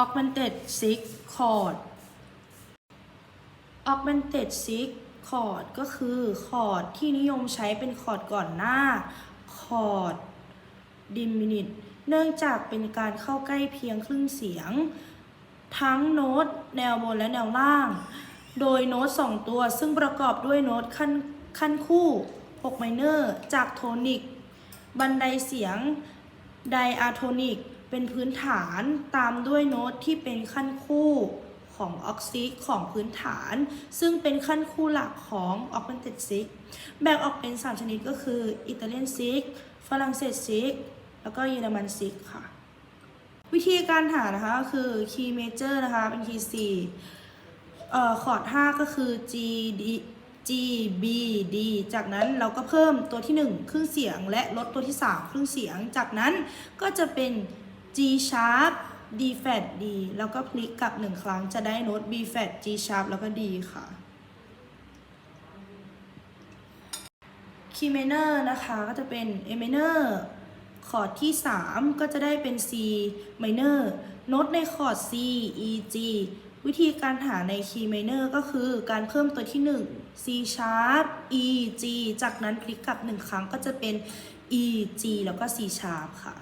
augmented six chord augmented six chord ก็คือคอร์ดที่นิยมใช้เป็นคอร์ดก่อนหน้าคอร์ด diminished เนื่องจากเป็นการเข้าใกล้เพียงครึ่งเสียง ทั้งโน้ตแนวบนและแนวล่าง โดยโน้ต2ตัวซึ่งประกอบด้วยโน้ตขั้นขั้นคู่6ไมเนอร์จากโทนิก บันไดเสียงไดอะโทนิก เป็นพื้นฐานตามด้วยโน้ตที่เป็นขั้นคู่ของออกซิกของพื้นฐาน ซึ่งเป็นขั้นคู่หลักของ augmented six แบ่งออกเป็น 3 ชนิดก็คืออิตาเลียนซิกฝรั่งเศสซิกแล้วก็เยอรมันซิกค่ะ วิธีการหานะคะก็คือ key major นะคะ เป็น key C เอ่อคอร์ด5ก็คือ G D G B D จากนั้นเราก็เพิ่มตัวที่ 1 ครึ่งเสียง และลดตัวที่ 3 ครึ่งเสียง จากนั้นก็จะเป็น G sharp D flat D แล้วก็พลิกกลับ1ครั้งจะได้โน้ต B flat G sharp แล้วก็ D ค่ะ Key minor นะคะก็จะเป็น A minor คอร์ดที่ 3 ก็จะได้เป็น C minor โน้ตในคอร์ด C E G วิธีการหาใน Key minor ก็คือการเพิ่มตัวที่ 1 C sharp E G จากนั้นพลิกกลับ 1 ครั้งก็จะเป็น E G แล้วก็ C sharp ค่ะ